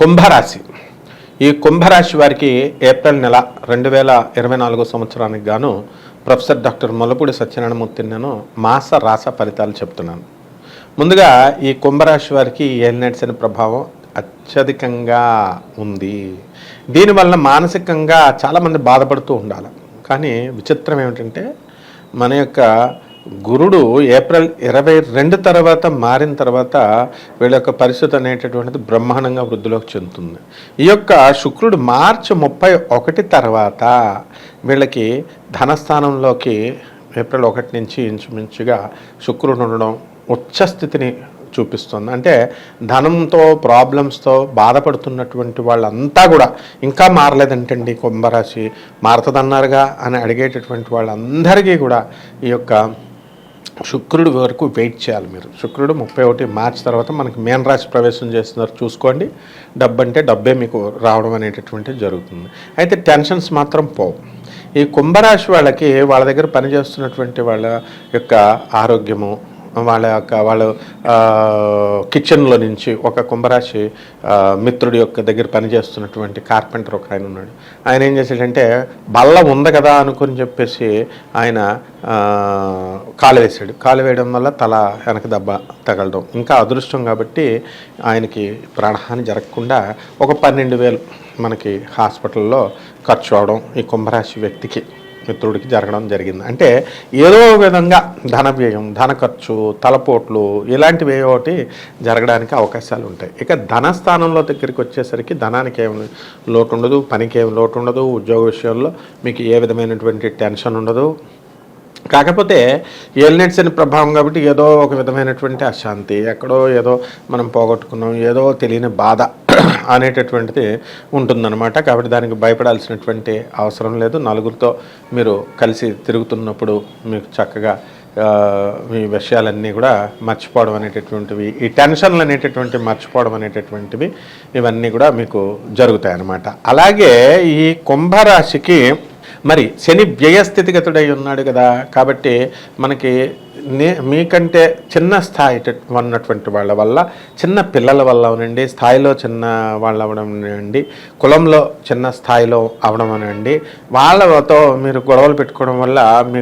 కుంభరాశి. ఈ కుంభరాశి వారికి ఏప్రిల్ నెల రెండు వేల ఇరవై నాలుగో సంవత్సరానికి గాను ప్రొఫెసర్ డాక్టర్ మొలపూడి సత్యనారాయణమూర్తి నేను మాస రాస ఫలితాలు చెప్తున్నాను. ముందుగా ఈ కుంభరాశి వారికి ఏలినట్స్ అనే ప్రభావం అత్యధికంగా ఉంది. దీనివల్ల మానసికంగా చాలామంది బాధపడుతూ ఉండాలి. కానీ విచిత్రం ఏమిటంటే మన యొక్క గురుడు ఏప్రిల్ ఇరవై రెండు తర్వాత మారిన తర్వాత వీళ్ళ యొక్క పరిస్థితి అనేటటువంటిది బ్రహ్మాండంగా వృద్ధిలోకి చెందుతుంది. ఈ యొక్క శుక్రుడు మార్చి ముప్పై ఒకటి తర్వాత వీళ్ళకి ధనస్థానంలోకి ఏప్రిల్ ఒకటి నుంచి ఇంచుమించుగా శుక్రుడు ఉండడం ఉచ్చస్థితిని చూపిస్తుంది. అంటే ధనంతో ప్రాబ్లమ్స్తో బాధపడుతున్నటువంటి వాళ్ళంతా కూడా ఇంకా మారలేదంటండి కుంభరాశి. మారుతుందన్నారుగా అని అడిగేటటువంటి వాళ్ళందరికీ కూడా ఈ యొక్క శుక్రుడు వరకు వెయిట్ చేయాలి మీరు. శుక్రుడు ముప్పై ఒకటి మార్చ్ తర్వాత మనకి మేన్ రాశి ప్రవేశం చేస్తున్నారు. చూసుకోండి. డబ్బు అంటే డబ్బే మీకు రావడం అనేటటువంటిది జరుగుతుంది. అయితే టెన్షన్స్ మాత్రం పోవు. ఈ కుంభరాశి వాళ్ళకి వాళ్ళ దగ్గర పనిచేస్తున్నటువంటి వాళ్ళ యొక్క ఆరోగ్యము వాళ్ళ యొక్క వాళ్ళు కిచెన్లో నుంచి ఒక కుంభరాశి మిత్రుడి యొక్క దగ్గర పనిచేస్తున్నటువంటి కార్పెంటర్ ఒక ఆయన ఉన్నాడు. ఆయన ఏం చేశాడంటే బల్ల ఉంది కదా అనుకుని చెప్పేసి ఆయన కాలు వేసాడు కాలు వేయడం వల్ల తల వెనక దెబ్బ తగలడం. ఇంకా అదృష్టం కాబట్టి ఆయనకి ప్రాణహాని జరగకుండా ఒక పన్నెండు వేలు మనకి హాస్పిటల్లో ఖర్చు అవడం ఈ కుంభరాశి వ్యక్తికి. మిత్రుడికి జరగడం జరిగింది. అంటే ఏదో విధంగా ధన వ్యయం ధన ఖర్చు తలపోట్లు ఇలాంటివి ఒకటి జరగడానికి అవకాశాలు ఉంటాయి. ఇక ధనస్థానంలో దగ్గరికి వచ్చేసరికి ధనానికి ఏం లోటు ఉండదు పనికి ఏం లోటు ఉండదు ఉద్యోగ విషయంలో మీకు ఏ విధమైనటువంటి టెన్షన్ ఉండదు. కాకపోతే ఎల్నెట్స్ అని ప్రభావం కాబట్టి ఏదో ఒక విధమైనటువంటి అశాంతి ఎక్కడో ఏదో మనం పోగొట్టుకున్నాం ఏదో తెలియని బాధ అనేటటువంటిది ఉంటుందన్నమాట. కాబట్టి దానికి భయపడాల్సినటువంటి అవసరం లేదు. నలుగురితో మీరు కలిసి తిరుగుతున్నప్పుడు మీకు చక్కగా మీ విషయాలన్నీ కూడా మర్చిపోవడం అనేటటువంటివి ఈ టెన్షన్లు అనేటటువంటివి మర్చిపోవడం అనేటటువంటివి ఇవన్నీ కూడా మీకు జరుగుతాయి అన్నమాట అలాగే ఈ కుంభరాశికి మరి శని వ్యయస్థితిగతుడై ఉన్నాడు కదా. కాబట్టి మనకి నే మీకంటే చిన్న స్థాయి ఉన్నటువంటి వాళ్ళ వల్ల చిన్న పిల్లల వల్ల అవనండి స్థాయిలో చిన్న వాళ్ళు అవడం అండి కులంలో చిన్న స్థాయిలో అవడం అనండి వాళ్ళతో మీరు గొడవలు పెట్టుకోవడం వల్ల మీ